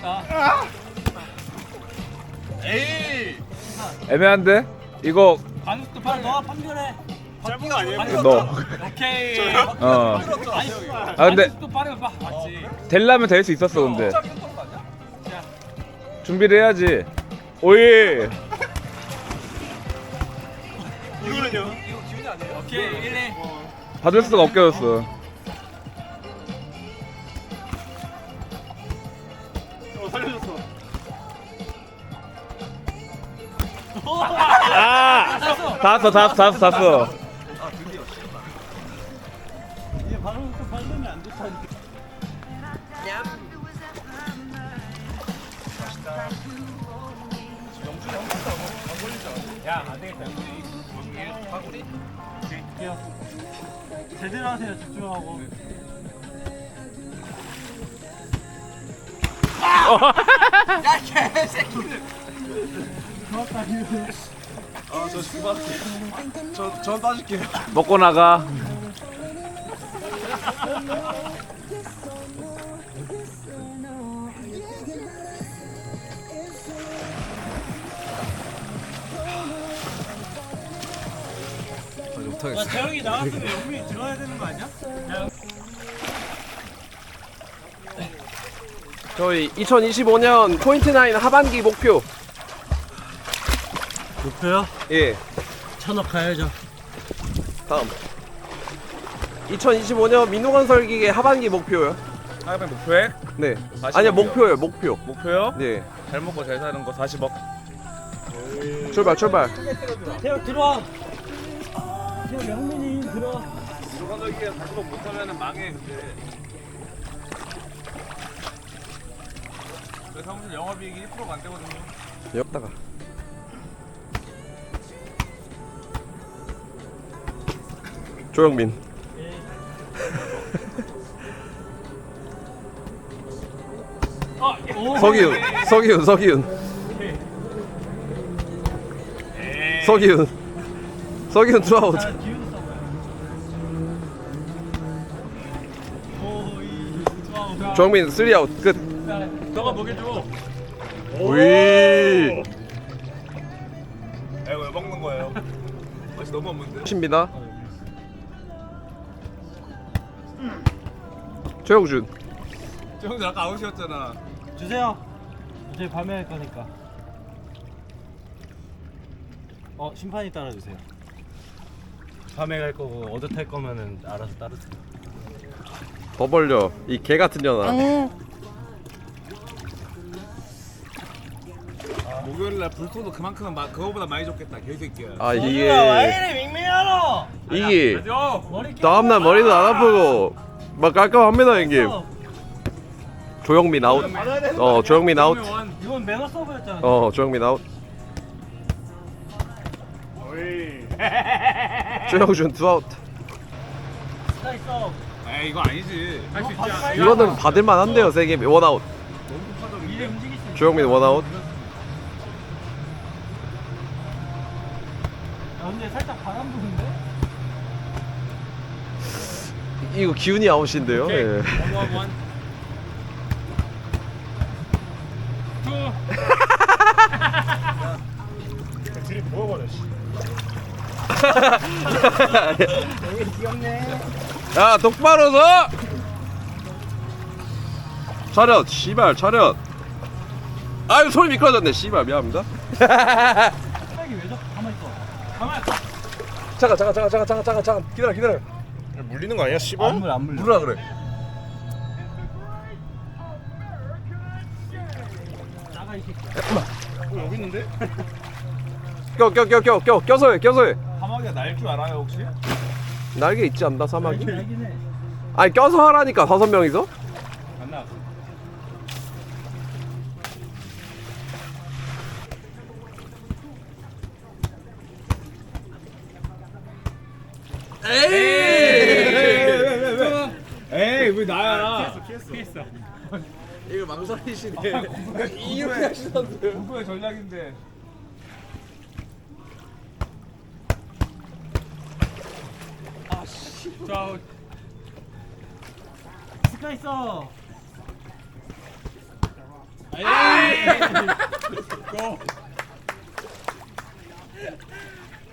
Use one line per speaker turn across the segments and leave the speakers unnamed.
모르겠다.
에이
애매한데? 이거
반숙도 팔 너가 판결해.
짧은 거 아니에요?
너.
오케이.
어.
아니,
아, 근데-
반숙도 빠르면 봐. 맞지.
될라면 될 수 있었어 근데.
자,
준비를 해야지. 오이.
이거는요?
오케이 1, 2.
받을 수가 없게 졌어.
어
다 왔어, 다 왔어, 다 왔어, 다 왔어.
이제 바로 또 발전이 안 좋다니까. 야, 안 되겠다. 우리 파구리? 오케이. 제대로 하세요. 집중하고.
아저 스바트 저전 따줄게요
먹고 나가.
야, 재영이 나왔으면 영민이 들어야 되는 거 아니야?
저희 2025년 포인트9 하반기 목표
목표요?
예
천억 가야죠.
다음 2025년 민호건설 기계 하반기 목표요
하이번 목표해?
네
40억
아니요. 목표요 목표
목표요?
네
잘 먹고 잘 사는 거 40억.
출발 출발
태영 들어와. 태영 영민이 들어와.
조건적이게 40억 못하면 망해 근데. 그 사무실 영업이익이 1%가 안 되거든요.
여기다가 조영민.
오.
서기훈 서기훈 서기훈 서기훈 서기훈 투아웃. 조영민 3아웃 끝.
너가 먹여줘.
우이
에이 왜 먹는 거예요? 맛이 너무 없는데?
십니다 최영준
저 형들 아까 아웃이었잖아.
주세요. 이제 밤에 할 거니까. 어 심판이 따라주세요. 밤에 갈 거고 어제 탈 거면은 알아서 따르세요.
더 벌려 이 개 같은 년아
목요일 날 불소도 그만큼은 마, 그거보다 많이 줬겠다. 개새끼야.
아 이게
이래 밍밍하노?
이게 다음날 머리도 안 아프고 막 깔끔합니다 형님 조영민 아웃 어 조영민 아웃
이건 매너 서브였잖아.
어 조영민 아웃 조영준 투아웃
스타이 서
에이 이거 아니지. 할 수 있지 않아?
이거는 받을 만 한데요 세게 원아웃
이래 움직일 수 있어.
조영민 원아웃
야, 근데 살짝 바람 부는데?
이거 기운이 아웃인데요
오케이.
예.
원원 원. 투.
드립 모여버려 씨
야 똑바로 서 차렷 씨발 차렷 아유 소리 미끄러졌네 씨발 미안합니다
왜 자꾸 가만히 있어? 가만히 있어.
잠깐 잠깐 잠깐 잠깐 잠깐 잠깐 잠깐 기다려 기다려
물리는 거 아니야 씨발?
안 물려 안 물려.
물으라 그래
나가 이 새끼.
어, 여기 있는데?
껴 껴 껴 껴 껴 껴서 해 껴서 해
사막이가 날줄 알아요 혹시?
날개 있지 않나 사막이?
알긴 해.
아니 껴서 하라니까 다섯 명이서
안 나왔어. 에이 왜 나야?
피했어.
이거 망설이시네
이렇게 하시던데. 공부의 전략인데.
자. 스카이 서.
고.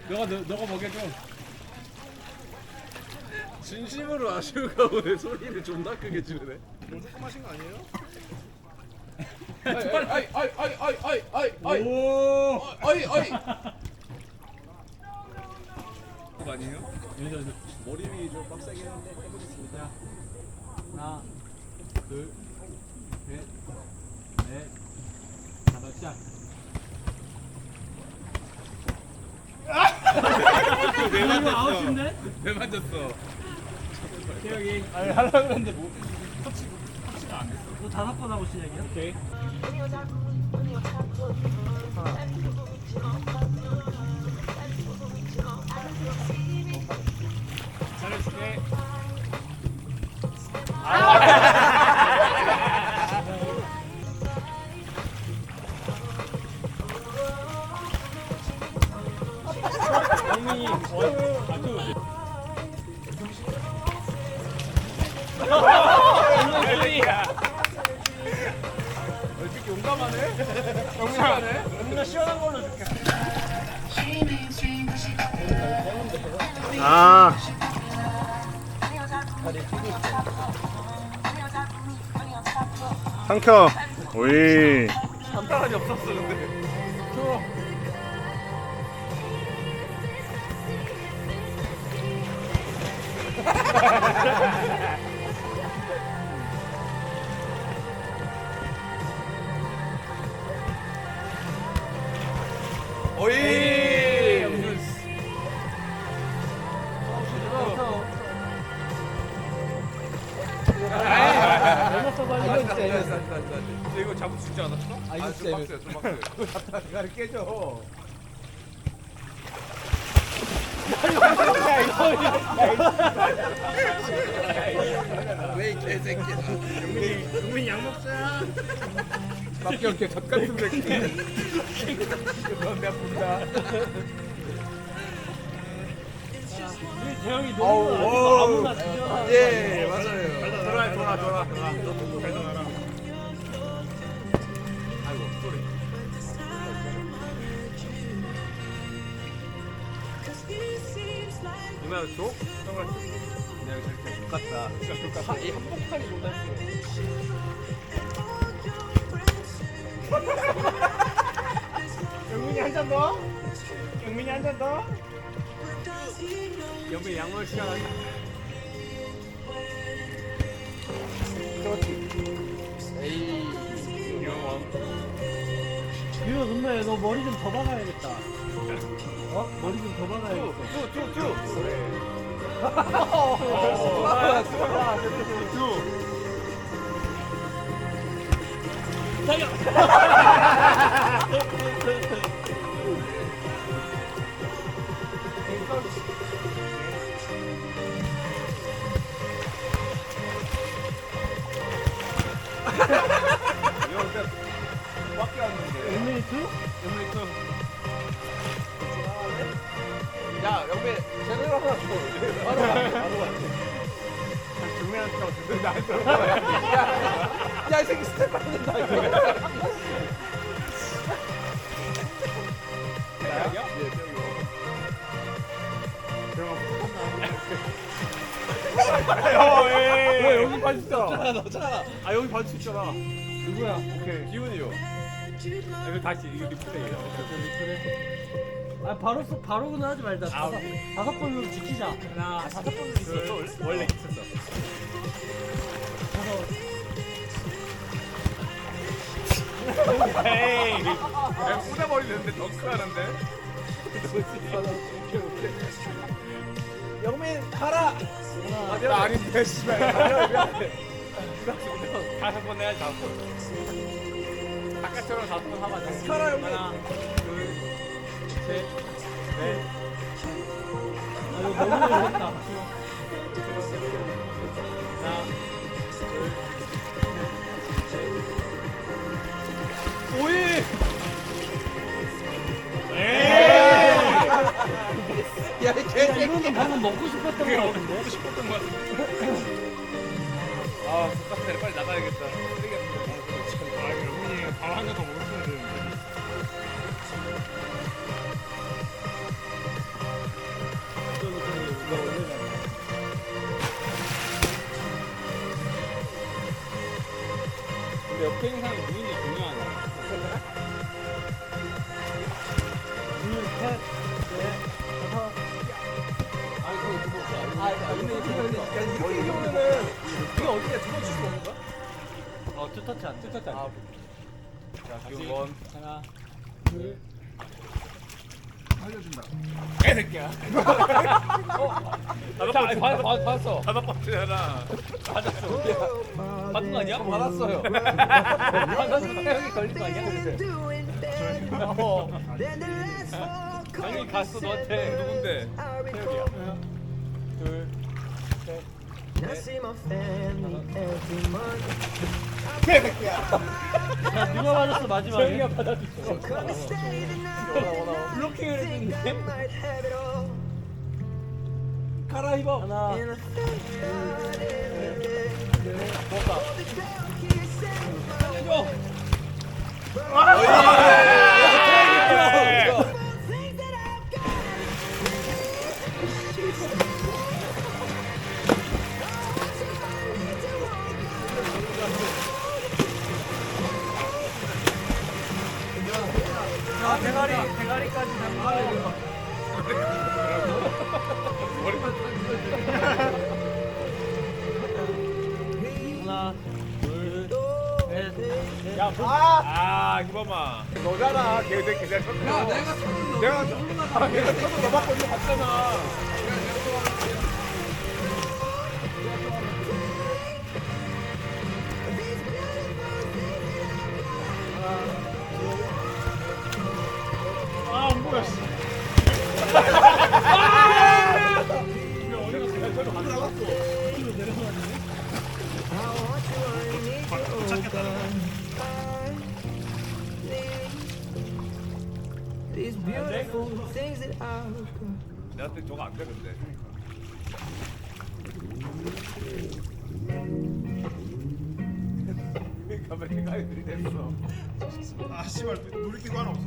너가 너, 너가 먹여줘.
진심으로 아쉬운가 보네 소리를 존나 크게 지르네
뭐 조금 하신 거 아니에요?
아이 아이 아이 아이 아이 아이 아이
오.
아이 아이
아니에요?
머리 위 좀 빡세게 했는데 해보겠습니다
하나, 둘, 셋, 넷, 다섯, 시작.
왜
이거 아웃인데?
왜 맞았어?
태혁이,
아니 하려고 했는데 뭐.
너 다섯 번 하고 시작이야? 오케이. 아.
상켜. 오이.
간단하게 없었어 근데 오이
잡다 대가리 깨져.
왜 이 개새끼야
용민 약 먹자
밖에 이렇게 젖 같은 새끼. 넌내.
우리 재영이 너무 아무나 진짜.
예 맞아요
돌아, 돌아, 돌아, 돌아. 누나 줘? 형을 내가 저렇게 똑같다. 진짜 똑같다.
이 한복판이 힘들어
용민이 한 잔 더? 용민이 한 잔 더?
여기 양말 시간
유효 눈매 너 머리 좀 더 박아야겠다. 어? 머리 좀 더 박아야겠어.
이거
야 영배 제대로 하나 줘. 바로 가 바로
중매한테 어떻게 나한테
가야이 새끼 스텝 밟는다 이거?
왜 여기
너잖아.
아 여기 있잖아.
누구야?
오케이. 기훈이요. 아, 이거 다시 이거 리플레이야.
아 바로 쏘- 바로 그는 하지 말자.
아,
다섯 다섯 번으로 지키자.
하나,
다섯 번으로 있어.
원래 있었어. 에이, 그냥 꽂아버리는데 덩크하는데.
영민 가라
아, 나 아닌데, 씨발. 다섯 번 해야지, 다섯 번. 아까처럼 번 하면
영민
하나, 둘, 셋, 넷.
아 이거 너무 어렵다.
하나, 둘,
오이 야, 개새끼
이거는 방금 먹고 싶었던 거 같은데.
먹고 싶었던 것 같은데. 아. 빨리 나가야겠다. 거.
아 용민이
한잔더 먹었어야 되는데. 근데 옆에 있는 사람이 누군지 중요하네. 둘, 셋, 넷, 다섯. 아니. 아, 근데 이렇게 경우는 이거 어떻게 두번 칠수 없는 거야? 어, 투터치 안 돼. 투터치 안 돼. 자, 다시
원.
하나, 둘.
개새끼야.
자, 아니, 받, 받, 받았어.
다섯 번째잖아.
받았어. 받은 거 아니야? 받았어요. 받았어. 형이 걸린 거 아니야? 어. 당연히 갔어, 너한테.
누군데?
둘, 야, 누가 받았어, 마지막에? 형이가 받았어. 블로킹을 했는데? 가라, 입어. 하나. 셋. 야,
아, 이봐마. 너잖아. 개새끼. 내가 쳤어. 야, 내가 쳤어. 내가 쳤어. 아, 내가 쳤어. 너 맞고 이거 봤잖아.
아,
저거 안 돼, 근데. 가만히 생각이 들이댔어.
아 씨발 놀이기구 하나 없어.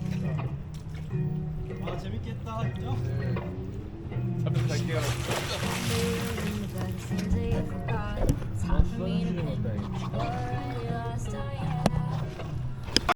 아, 재밌겠다. 그죠?
잠깐 갈게요.